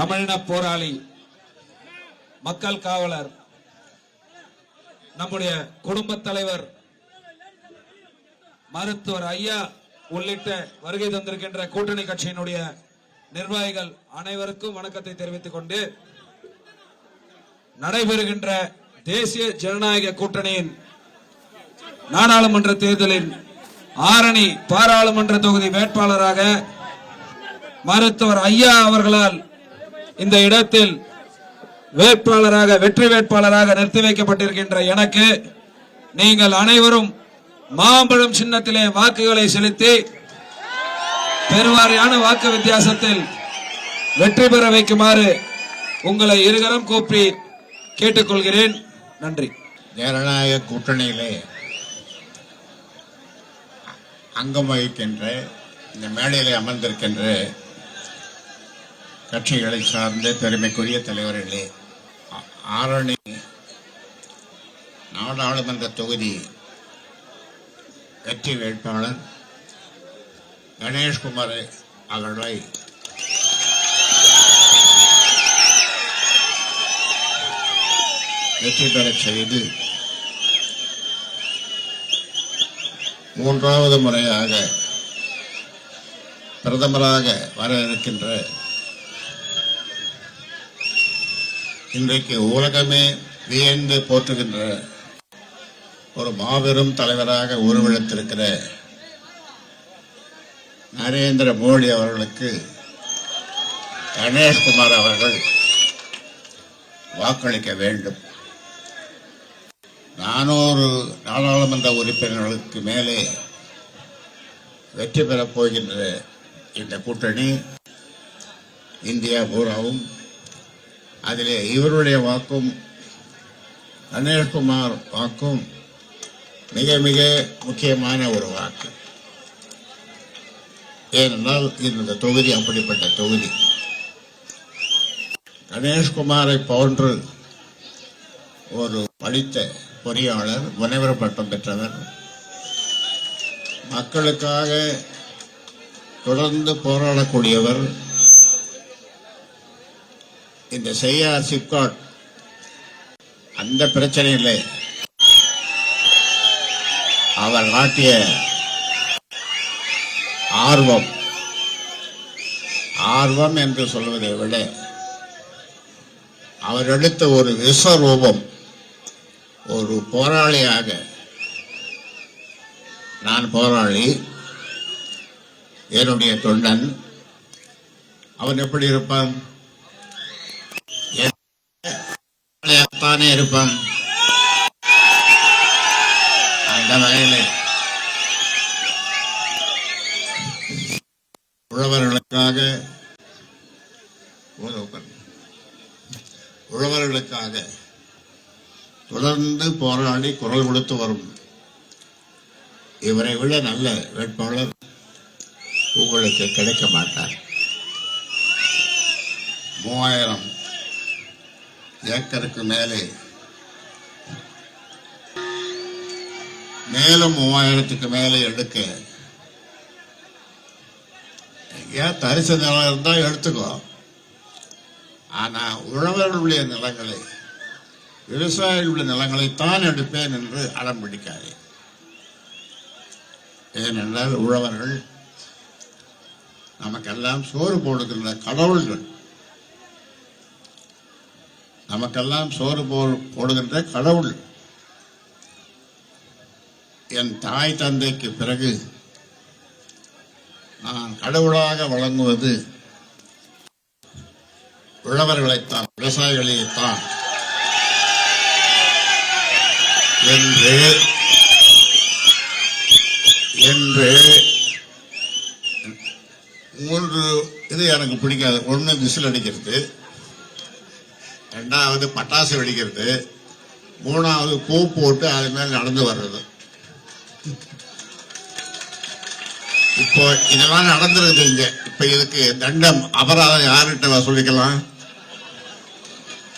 தமிழின போராளி மக்கள் காவலர் நம்முடைய குடும்ப தலைவர் மருத்துவர் ஐயா உள்ளிட்ட வருகை தந்திருக்கின்ற கூட்டணி கட்சியினுடைய நிர்வாகிகள் அனைவருக்கும் வணக்கத்தை தெரிவித்துக் கொண்டு நடைபெறுகின்ற தேசிய ஜனநாயக கூட்டணியின் நாடாளுமன்ற தேர்தலின் ஆரணி பாராளுமன்ற தொகுதி வேட்பாளராக மருத்துவர் ஐயா அவர்களால் இந்த இடத்தில் வேட்பாளராக வெற்றி வேட்பாளராக நிறுத்தி வைக்கப்பட்டிருக்கின்ற எனக்கு நீங்கள் அனைவரும் மாம்பழம் சின்னத்திலே வாக்குகளை செலுத்தி பெருவாரியான வாக்கு வித்தியாசத்தில் வெற்றி பெற வைக்குமாறு உங்களை இருகரம் கூப்பி கேட்டுக்கொள்கிறேன். நன்றி. ஜனநாயக கூட்டணியிலே அங்கம் வகிக்கின்ற இந்த மேடையிலே அமர்ந்திருக்கின்ற கட்சிகளை சார்ந்த பெருமைக்குரிய தலைவர்களே ஆரணி நாடாளுமன்ற தொகுதி வெற்றி வேட்பாளர் கணேஷ்குமார் அவர்களை வெற்றி பெறச் செய்து மூன்றாவது முறையாக பிரதமராக வர இருக்கின்ற இன்றைக்கு உலகமே வியந்து போற்றுகின்ற ஒரு மாபெரும் தலைவராக உருவெடுத்திருக்கிற நரேந்திர மோடி அவர்களுக்கு கணேஷ்குமார் அவர்கள் வாக்களிக்க வேண்டும். நானூறு நாடாளுமன்ற உறுப்பினர்களுக்கு மேலே வெற்றி பெறப் போகின்ற இந்த கூட்டணி இந்தியா பூராவும் அதிலே இவருடைய வாக்கும் அனில்குமார் வாக்கும் மிக மிக முக்கியமான ஒரு வாக்கு. ஏனென்றால் இந்த தொகுதி அப்படிப்பட்ட தொகுதி. கணேஷ்குமாரை போன்று ஒரு படித்த பொறியாளர் முனைவர் பட்டம் பெற்றவர் மக்களுக்காக தொடர்ந்து போராடக்கூடியவர் இந்த செய்யார் சிப்காட் அந்த பிரச்சனையில் அவர் காட்டிய ஆர்வம் ஆர்வம் என்று சொல்வதை விட அவர் எடுத்த ஒரு விஸ்வரூபம் ஒரு போராளியாக நான் போராளி என்னுடைய தொண்டன் அவன் எப்படி இருப்பான்? தானே இருப்பான் அந்த வகையில் உழவர்களுக்காக உழவர்களுக்காக தொடர்ந்து போராடி குரல் கொடுத்து வரும் இவரை விட நல்ல வேட்பாளர் உங்களுக்கு கிடைக்க மாட்டார். மூவாயிரம் ஏக்கருக்கு மேலே. மேலும் மூவாயிரத்துக்கு மேலே எடுக்க. ஏன் தரிசு நிலம் இருந்தா எடுத்துக்கோ. ஆனா உழவர்களுடைய நிலங்களை விவசாயிகளுடைய நிலங்களை தான் எடுப்பேன் என்று அடம் பிடிக்காதே. ஏனென்றால் உழவர்கள் நமக்கெல்லாம் சோறு போடுகின்ற கடவுள்கள். நமக்கெல்லாம் சோறு போ- போடுகின்ற கடவுள். என் தாய் தந்தைக்கு பிறகு நான் கடவுளாக வழங்குவது உழவர்களைத்தான் விவசாயிகளைத்தான் என்று என்று மூன்று இது எனக்கு பிடிக்காது. ஒன்று விசில் அடிக்கிறது. ரெண்டாவது பட்டாசு வெடிக்கிறது. மூணாவது பூ போட்டு அது மேல நடந்து வர்றது. இப்போ இதெல்லாம் நடந்துருது இங்க. இப்ப இதுக்கு தண்டம் அபராதம் யாருகிட்ட சொல்லிக்கலாம்?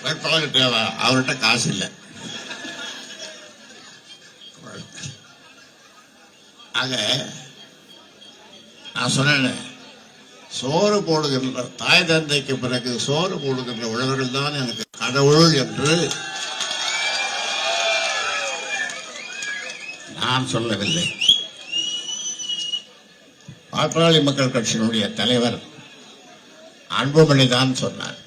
வேட்பாளர்கிட்ட அவர்கிட்ட காசு இல்லை. ஆக நான் சொன்னேன் சோறு போடுகின்ற தாய் தந்தைக்கு பிறகு சோறு போடுகின்ற உழவர்கள் தான் எனக்கு கடவுள் என்று நான் சொல்லவில்லை. பாட்டாளி மக்கள் கட்சியினுடைய தலைவர் அன்புமணி தான் சொன்னார்.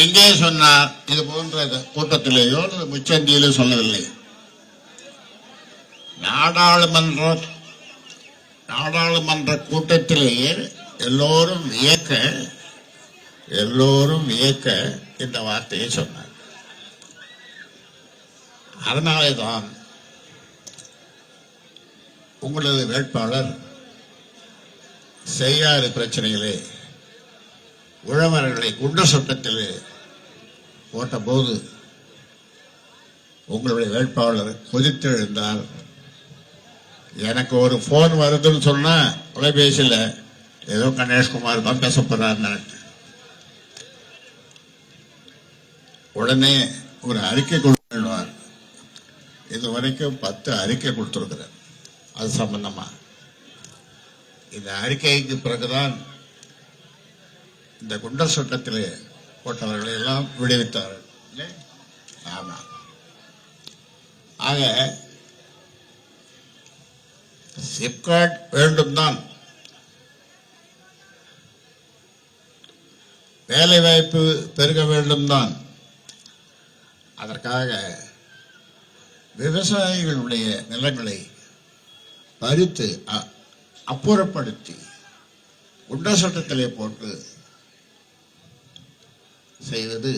எங்கே சொன்னார்? இது போன்ற கூட்டத்திலேயோ அல்லது முச்சந்தியிலோ சொல்லவில்லை. நாடாளுமன்ற நாடாளுமன்ற கூட்டத்திலேயே எல்லோரும் வியக்க எல்லோரும் வியக்க இந்த வார்த்தையை சொன்னார். அதனாலே தான் உங்களது வேட்பாளர் செய்யாறு பிரச்சனையிலே உழவர்களை குண்ட சட்டத்திலே போட்டபோது உங்களுடைய வேட்பாளர் கொதித்தெழுந்தார். எனக்கு ஒரு போன் வருதுன்னு சொன்னா தொலைபேசியில் ஏதோ கணேஷ்குமார் தான் பேச போறாருன்னு உடனே ஒரு அறிக்கை கொடுத்துடுவார் இது வரைக்கும் பத்து அறிக்கை கொடுத்துருக்குறேன் அது சம்பந்தமா? இந்த அறிக்கைக்கு பிறகுதான் இந்த குண்டர் சட்டத்திலே போட்டவர்களை எல்லாம் விடுவித்தார்கள். ஆமாம் ஆமா. ஆக சிப்காட் வேண்டும் தான் வேலை வாய்ப்பு பெருக வேண்டும் தான் அதற்காக விவசாயிகளுடைய நிலங்களை பறித்து அ- அப்புறப்படுத்தி குண்ட சட்டத்திலே போட்டு செய்வது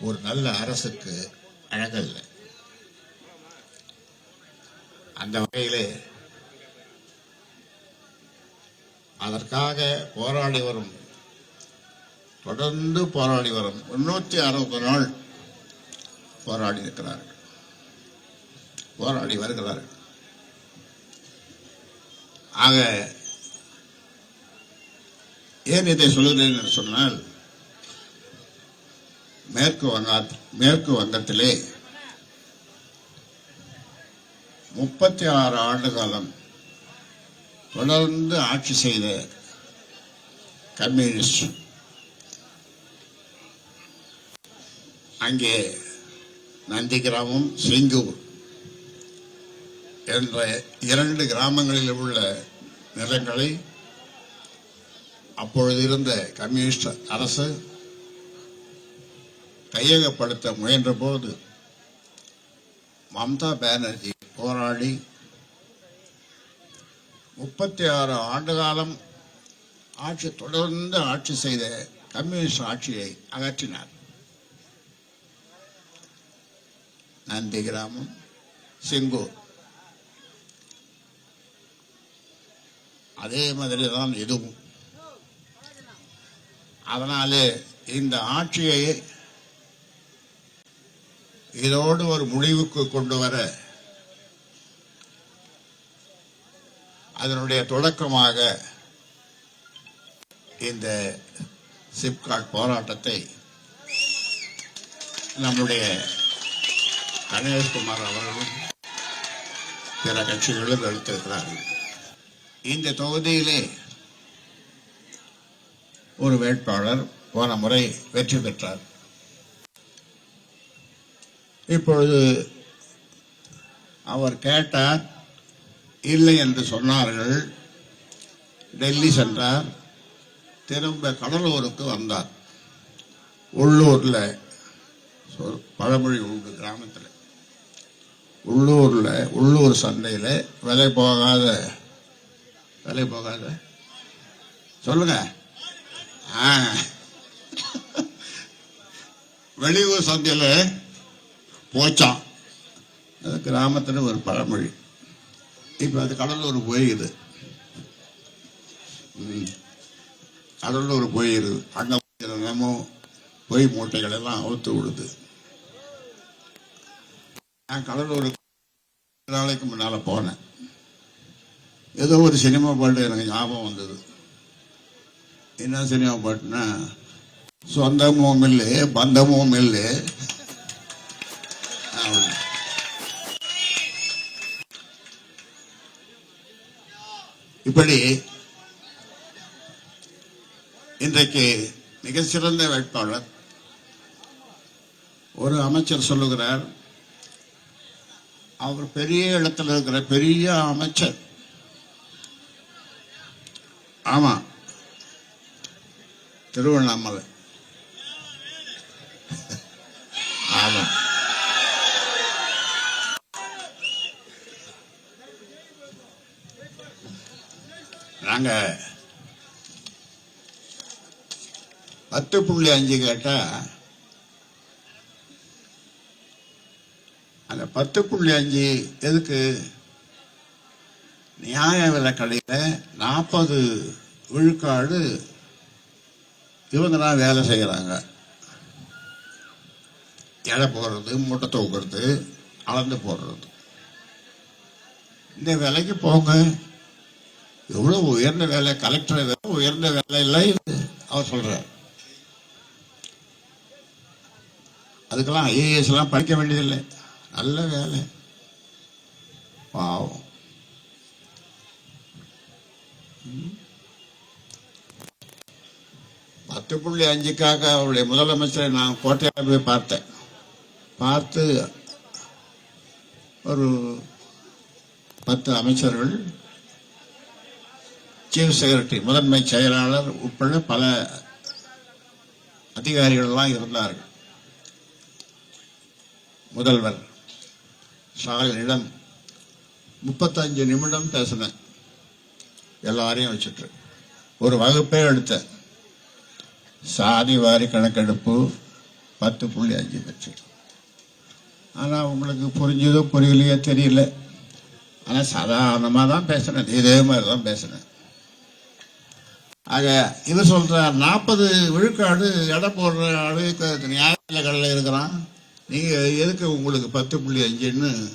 ஒரு நல்ல அரசுக்கு அழகல்ல. அந்த வகையிலே அதற்காக போராடி வரும் தொடர்ந்து போராடி வரும் முன்னூற்றி அறுபது நாள் போராடி இருக்கிறார்கள். போராடி வருகிறார்கள். ஆக ஏன் இதை சொல்லுகிறேன் என்று சொன்னால் மேற்கு வங்க மேற்கு வங்கத்திலே முப்பத்தி ஆறு ஆண்டு காலம் தொடர்ந்து ஆட்சி செய்த கம்யூனிஸ்ட். அங்கே நந்தி கிராமம் சிங்கூர் என்ற இரண்டு கிராமங்களில் உள்ள நிலங்களை அப்பொழுது இருந்த கம்யூனிஸ்ட் அரசு கையகப்படுத்த முயன்ற போது மம்தா பானர்ஜி போராடி முப்பத்தி ஆறு ஆண்டு காலம் ஆட்சி தொடர்ந்து ஆட்சி செய்த கம்யூனிஸ்ட் ஆட்சியை அகற்றினார். நந்தி கிராமம் சிங்கூர். அதே மாதிரி தான் இதுவும். அதனாலே இந்த ஆட்சியை இதோடு ஒரு முடிவுக்கு கொண்டு வர அதனுடைய தொடக்கமாக இந்த சிப்காட் போராட்டத்தை நம்முடைய கணேஷ்குமார் அவர்களும் பிற கட்சிகளும் எடுத்திருக்கிறார்கள். இந்த தொகுதியிலே ஒரு வேட்பாளர் போன முறை வெற்றி பெற்றார். இப்பொழுது அவர் கேட்டார் இல்லை என்று சொன்னார்கள். டெல்லி சென்றார். திரும்ப கடலூருக்கு வந்தார். உள்ளூரில் பழமொழி உண்டு கிராமத்தில். உள்ளூரில் உள்ளூர் சந்தையில் விலை போகாத விலை போகாத. சொல்லுங்க. ஆ. வெளியூர் சந்தையில் போச்சான் அது ஒரு பழமொழி. இப்ப அது கடலூர் போயிடுது ம். கடலூர் போயிடுது அங்க தினமும் பொய் மூட்டைகள் எல்லாம் அவுத்து விடுது. நான் கடலூருக்கு நாளைக்கு முன்னால போனேன். ஏதோ ஒரு சினிமா பாட்டு எனக்கு ஞாபகம் வந்தது. என்ன சினிமா பாட்டுனா சொந்தமும் இல்லை பந்தமும் இல்லை. இப்படி இன்றைக்கு மிக சிறந்த வேட்பாளர் ஒரு அமைச்சர் சொல்லுகிறார். அவர் பெரிய இடத்துல இருக்கிற பெரிய அமைச்சர். ஆமா. திருவண்ணாமலை. ஆமா. நாங்க பத்து புள்ளி அஞ்சு கேட்டா அந்த பத்து புள்ளி அஞ்சு எதுக்கு? நியாய விலை கடையில் நாற்பது விழுக்காடு இவங்க தான் வேலை செய்யறாங்க. எடை போடுறது மூட்டை தூக்குறது அளந்து போடுறது. இந்த வேலைக்கு போங்க. எவ்வளவு உயர்ந்த வேலை கலெக்டர் வேலை உயர்ந்த வேலை இல்லை அவர் சொல்றார். அதுக்கெல்லாம் ஐஏஎஸ் எல்லாம் படிக்க வேண்டியதில்லை. நல்ல வேலை. பாவம். பத்து புள்ளி அஞ்சுக்காக அவருடைய முதலமைச்சரை நான் கோட்டையில் போய் பார்த்தேன். பார்த்து ஒரு பத்து அமைச்சர்கள் சீஃப் செக்ரட்டரி முதன்மை செயலாளர் உட்பட பல அதிகாரிகள்லாம் இருந்தார்கள். முதல்வர் ஸ்டாலினிடம் முப்பத்தஞ்சு நிமிடம் பேசினேன். எல்லாரையும் வச்சுட்டு. ஒரு வகுப்பே எடுத்தேன். சாதி வாரி கணக்கெடுப்பு பத்து புள்ளி அஞ்சு லட்சம். ஆனால் உங்களுக்கு புரிஞ்சதோ புரியலையோ தெரியல. ஆனால் சாதாரணமாக தான் பேசினேன். இதே மாதிரி தான் பேசினேன். ஆக இது சொல்றார் நாற்பது விழுக்காடு எடை போடுற ஆளு நியாயங்களில் இருக்கிறான். நீங்க எதுக்கு உங்களுக்கு பத்து புள்ளி அஞ்சுன்னு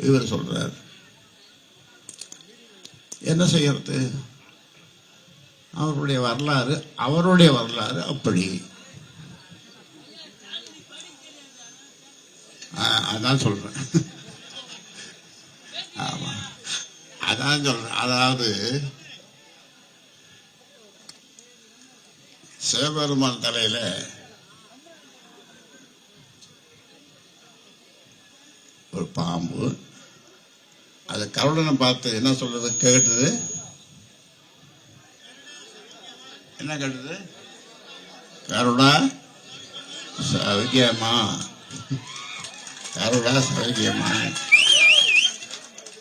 இவர் சொல்றார். என்ன செய்யறது? அவருடைய வரலாறு அவருடைய வரலாறு அப்படி. ஆ, அதான் சொல்றேன். ஆமா. அதான் சொல்றேன். அதாவது சிவபெருமான் தலையில ஒரு பாம்பு. அது கருடனை பார்த்து என்ன சொல்றது கேட்டுது என்ன கேட்டது கருடா சௌக்கியமா? கருடா சௌக்கியமா?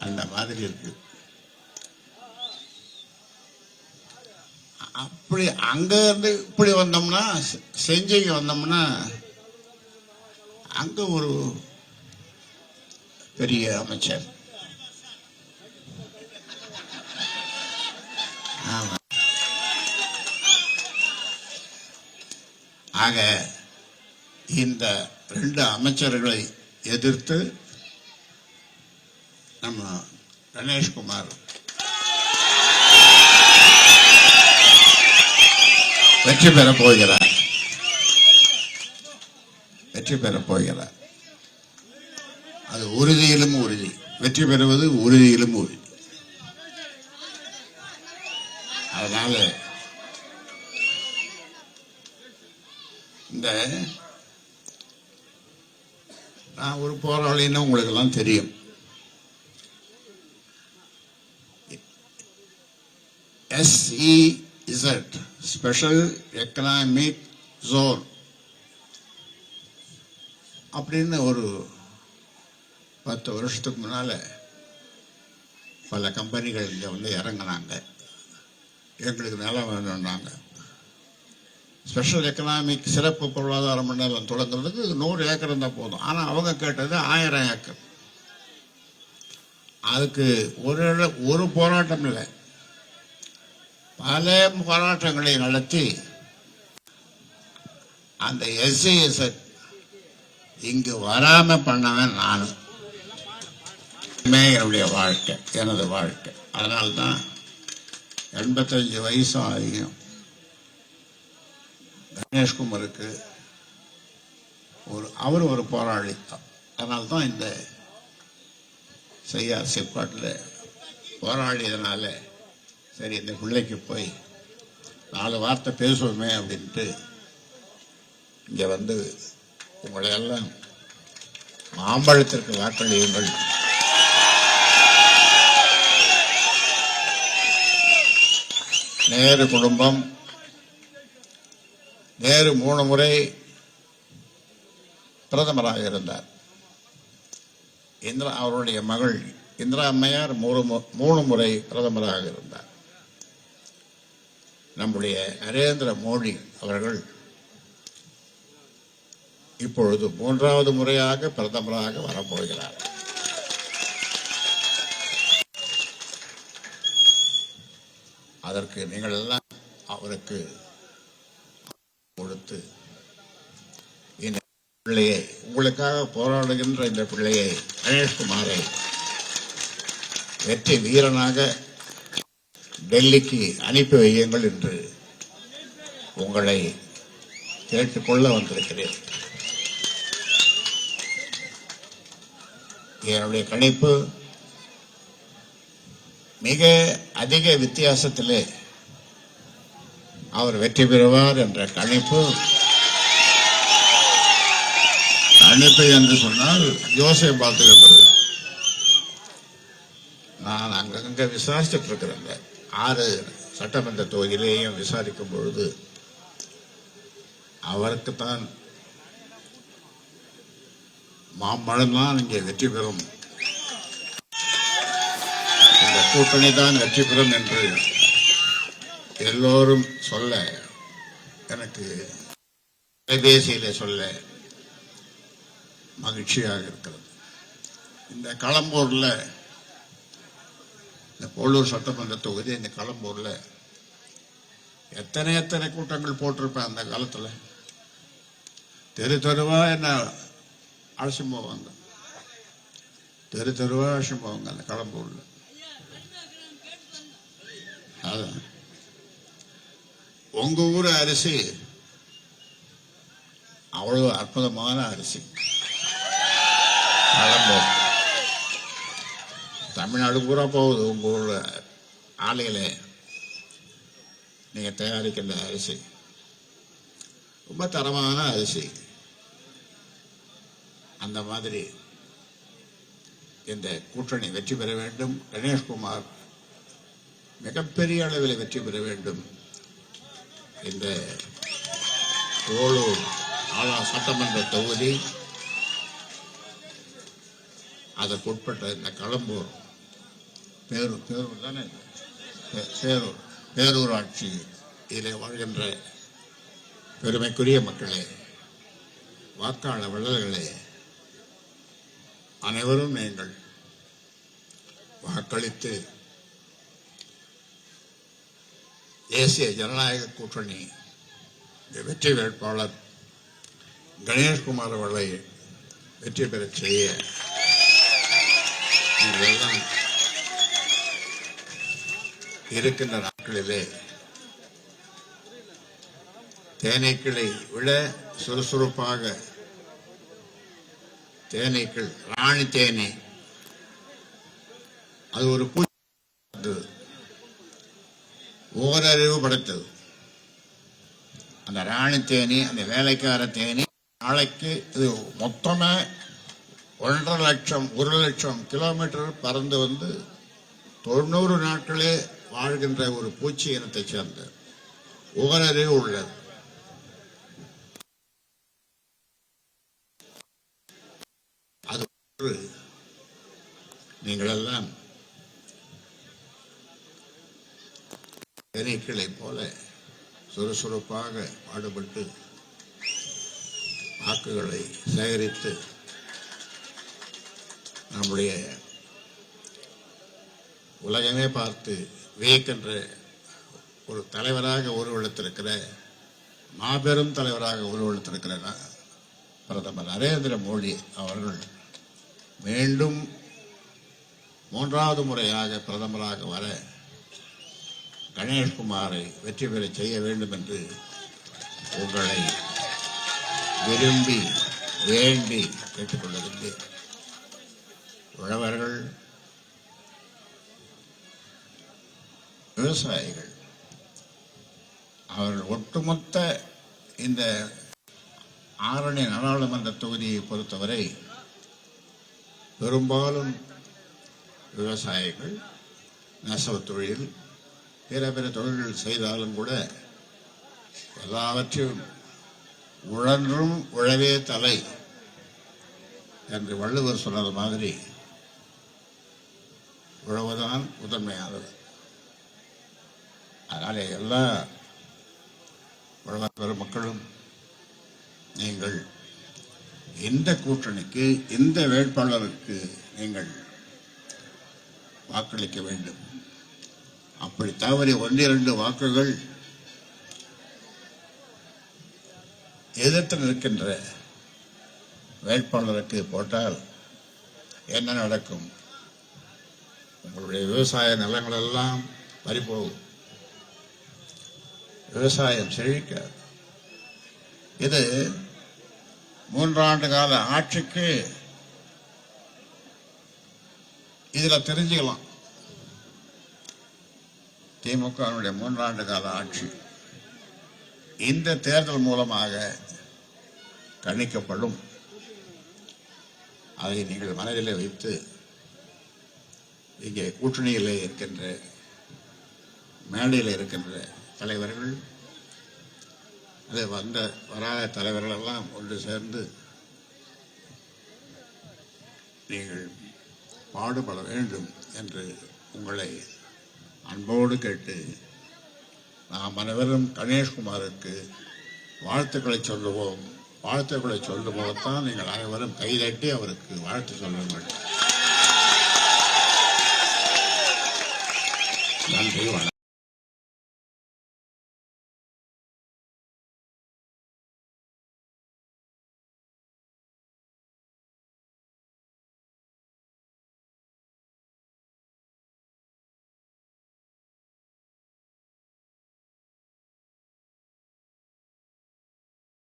அந்த மாதிரி இருக்கு. அப்படி அங்க இருந்து இப்படி வந்தோம்னா செ- வந்தோம்னா அங்க ஒரு பெரிய அமைச்சர். ஆக இந்த ரெண்டு அமைச்சர்களை எதிர்த்து நம்ம கணேஷ்குமார் வெற்றி பெற போகிறார். வெற்றி பெற போகிறார். அது உறுதியிலும் உறுதி. வெற்றி பெறுவது உறுதியிலும் உறுதி. அதனால இந்த நான் ஒரு போராளின்னு உங்களுக்கு எல்லாம் தெரியும் S E SEZ special economic zone அப்படின்னு ஒரு பத்து வருஷத்துக்கு முன்னால் பல கம்பெனிகள் இங்கே வந்து இறங்குனாங்க. எங்களுக்கு நிலம் வேணும்னாங்க. ஸ்பெஷல் எக்கனாமிக் சிறப்பு பொருளாதார மண்டலம் தொடங்குறதுக்கு நூறு ஏக்கர் இருந்தால் போதும். ஆனால் அவங்க கேட்டது ஆயிரம் ஏக்கர். அதுக்கு ஒரு ஒரு போராட்டம் இல்லை. பல போராட்டங்களை நடத்தி அந்த எஸ்ஐஎஸ் இங்கு வராம பண்ணவன் நானும். என்னுடைய வாழ்க்கை எனது வாழ்க்கை. அதனால்தான் எண்பத்தஞ்சு வயசும் ஆகியும் கணேஷ்குமாருக்கு ஒரு அவர் ஒரு போராளி. அதனால தான் இந்த செய்யார் சிப்பாட்டில் போராடியதுனால சரி இந்த பிள்ளைக்கு போய் நாலு வார்த்தை பேசுவோமே அப்படின்ட்டு இங்கே வந்து உங்களை எல்லாம் மாம்பழத்திற்கு வாக்களியுங்கள் நேரு குடும்பம் நேரு மூணு முறை பிரதமராக இருந்தார். இந்திரா அவருடைய மகள் இந்திரா அம்மையார் மூணு மு- மூணு முறை பிரதமராக இருந்தார். நம்முடைய நரேந்திர மோடி அவர்கள் இப்பொழுது மூன்றாவது முறையாக பிரதமராக வரப்போகிறார். அதற்கு நீங்கள் எல்லாம் அவருக்கு கொடுத்து இந்த பிள்ளையை உங்களுக்காக போராடுகின்ற இந்த பிள்ளையை கணேஷ்குமாரை வெற்றி வீரனாக டெல்லிக்கு அனுப்பி வையுங்கள் என்று உங்களை கேட்டுக்கொள்ள வந்திருக்கிறேன். என்னுடைய கணிப்பு மிக அதிக வித்தியாசத்திலே அவர் வெற்றி பெறுவார் என்ற கணிப்பு. கணிப்பு என்று சொன்னால் யோசனை பார்த்துக்கிறது நான் அங்கங்க விசாரிச்சுட்டு இருக்கிறேன் ஆறு சட்டமன்ற தொகுதியிலேயும் விசாரிக்கும் பொழுது அவருக்குத்தான் மாம்பழம்தான் இங்கே வெற்றி பெறும். இந்த கூட்டணி தான் வெற்றி பெறும் என்று எல்லோரும் சொல்ல எனக்கு தொலைபேசியில சொல்ல மகிழ்ச்சியாக இருக்கிறது. இந்த களம்பூர்ல இந்த போலூர் சட்டமன்ற தொகுதி இந்த களம்பூர்ல எத்தனை எத்தனை கூட்டங்கள் போட்டிருப்பேன் அந்த காலத்துல? தெரு தெருவா என்ன அழைச்சும் போவாங்க? தெரு தெருவா அழைச்சும் போவாங்க அந்த கிளம்பூர்ல அதான் உங்க ஊர் அரிசி அவ்வளவு அற்புதமான அரிசி. களம்பூர் தமிழ்நாடு பூரா போகுது உங்க ஊர்ல. நீங்கள் நீங்க தயாரிக்கின்ற அரிசி. ரொம்ப தரமான அரிசி. அந்த மாதிரி இந்த கூட்டணி வெற்றி பெற வேண்டும். கணேஷ்குமார் மிகப்பெரிய அளவில் வெற்றி பெற வேண்டும். இந்த ஓலூர் ஆலா சட்டமன்ற தொகுதி அதற்குட்பட்ட இந்த களம்பூர் பேரூர் பேரூர் தானே? பேரூர் பேரூராட்சி இதில் வாழ்கின்ற பெருமைக்குரிய மக்களே வாக்காளர் வள்ளல்களே அனைவரும் நீங்கள் வாக்களித்து தேசிய ஜனநாயக கூட்டணி வெற்றி வேட்பாளர் கணேஷ்குமார் அவர்களை வெற்றி பெறச் செய்ய நீங்கள் இருக்கின்ற நாட்களிலே தேனீக்களை விட சுறுசுறுப்பாக தேனீக்கள் ராணி தேனீ. அது ஒரு பூச்சி ஓரறிவு படைத்தது. அந்த ராணி தேனி அந்த வேலைக்கார தேனி நாளைக்கு இது மொத்தமா ஒன்றரை லட்சம் ஒரு லட்சம் கிலோமீட்டர் பறந்து வந்து தொண்ணூறு நாட்களே வாழ்கின்ற ஒரு பூச்சி இனத்தை சேர்ந்த உகரறிவு உள்ளது. அது ஒரு நீங்கள் எல்லாம் போல சுறுசுறுப்பாக பாடுபட்டு வாக்குகளை சேகரித்து நம்முடைய உலகமே பார்த்து வியக்கின்ற ஒரு தலைவராக உருவெடுத்திருக்கிற மாபெரும் தலைவராக உருவெடுத்திருக்கிற பிரதமர் நரேந்திர மோடி அவர்கள் மீண்டும் மூன்றாவது முறையாக பிரதமராக வர கணேஷ்குமாரை வெற்றி பெற செய்ய வேண்டும் என்று உங்களை விரும்பி வேண்டி கேட்டுக்கொள்ளுகின்றேன் உழவர்கள் விவசாயிகள் அவர்கள் ஒட்டுமொத்த இந்த ஆரணி நாடாளுமன்ற தொகுதியை பொறுத்தவரை பெரும்பாலும் விவசாயிகள் நெசவு தொழில் பிற பிற தொழில்கள் செய்தாலும் கூட எல்லாவற்றையும் உழன்றும் உழவே தலை என்று வள்ளுவர் சொன்னது மாதிரி உழவுதான் முதன்மையானது. அதனால் எல்லா பெரும் மக்களும் நீங்கள் இந்த கூட்டணிக்கு எந்த வேட்பாளருக்கு நீங்கள் வாக்களிக்க வேண்டும்? அப்படி தவறி ஒன்றிரண்டு வாக்குகள் எதிர்த்து நிற்கின்ற வேட்பாளருக்கு போட்டால் என்ன நடக்கும்? உங்களுடைய விவசாய நிலங்களெல்லாம் பறிபோகும். விவசாயம் செழிக்காது. இது மூன்றாண்டு கால ஆட்சிக்கு இதுல தெரிஞ்சுக்கலாம். திமுகவினுடைய மூன்றாண்டு கால ஆட்சி இந்த தேர்தல் மூலமாக கணிக்கப்படும். அதை நீங்கள் மனதிலே வைத்து இங்கே கூட்டணியில் இருக்கின்ற மேடையில் இருக்கின்ற தலைவர்கள் அது வந்த வராத தலைவர்கள் எல்லாம் ஒன்று சேர்ந்து நீங்கள் பாடுபட வேண்டும் என்று உங்களை அன்போடு கேட்டு நாம் அனைவரும் கணேஷ்குமாருக்கு வாழ்த்துக்களை சொல்லுவோம். வாழ்த்துக்களை சொல்லும் போதுதான் நீங்கள் அனைவரும் கைதட்டி அவருக்கு வாழ்த்து சொல்லுங்கள். நன்றி வணக்கம்.